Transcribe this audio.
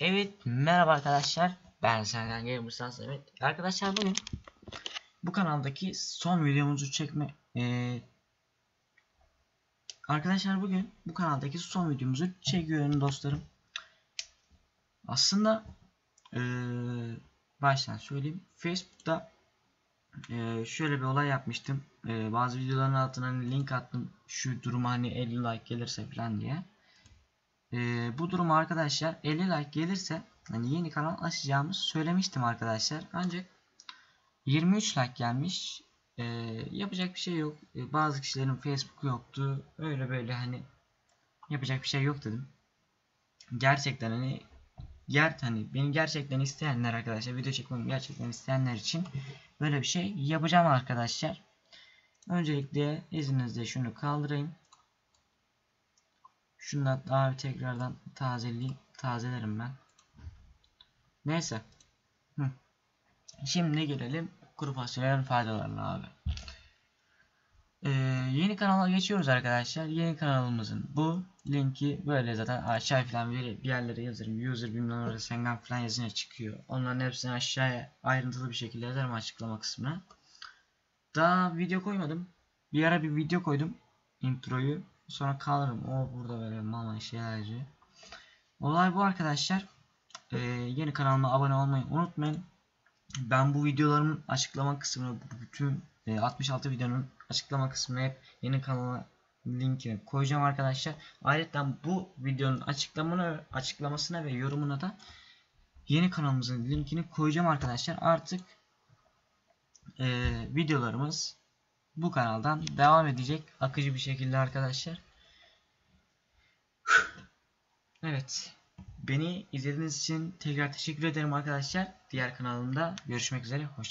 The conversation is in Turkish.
Evet merhaba arkadaşlar. Ben Serkan Gamers'tan Samet. Arkadaşlar bugün bu kanaldaki son videomuzu çekme eee, Arkadaşlar bugün bu kanaldaki son videomuzu çekiyorum dostlarım. Aslında eee, baştan söyleyeyim. Facebook'ta eee, şöyle bir olay yapmıştım. Eee, Bazı videoların altına hani link attım. Şu duruma hani 50 like gelirse falan diye ee, bu durum arkadaşlar 50 like gelirse hani yeni kanal açacağımı söylemiştim arkadaşlar. Ancak 23 like gelmiş. Ee, yapacak bir şey yok. Ee, bazı kişilerin Facebook yoktu. Öyle böyle hani yapacak bir şey yok dedim. Gerçekten hani ger hani beni gerçekten isteyenler arkadaşlar video çekmemi gerçekten isteyenler için böyle bir şey yapacağım arkadaşlar. Öncelikle izninizle şunu kaldırayım. Şunu da daha bir tekrardan tazeleyeyim. Tazelerim ben. Neyse. Hı. Şimdi gelelim kuru fasulyenin faydalarına abi. Ee, yeni kanala geçiyoruz arkadaşlar. Yeni kanalımızın bu linki böyle zaten aşağı falan bir, bir yerlere yazarım. User bilmem orada sengan falan yazınca çıkıyor. Onların hepsini aşağıya ayrıntılı bir şekilde yazarım açıklama kısmına. Daha video koymadım. Bir ara bir video koydum. Introyu. Sonra kalırım. O burada böyle mama şeyler yazıyor. Olay bu arkadaşlar. Ee, yeni kanalıma abone olmayı unutmayın. Ben bu videolarımın açıklama kısmını bütün e, 66 videonun açıklama kısmına hep yeni kanala linkini koyacağım arkadaşlar. Ayrıca bu videonun açıklamını açıklamasına ve yorumuna da yeni kanalımızın linkini koyacağım arkadaşlar. Artık e, videolarımız bu kanaldan devam edecek akıcı bir şekilde arkadaşlar. Evet. Beni izlediğiniz için tekrar teşekkür ederim arkadaşlar. Diğer kanalımda görüşmek üzere. Hoşçakalın.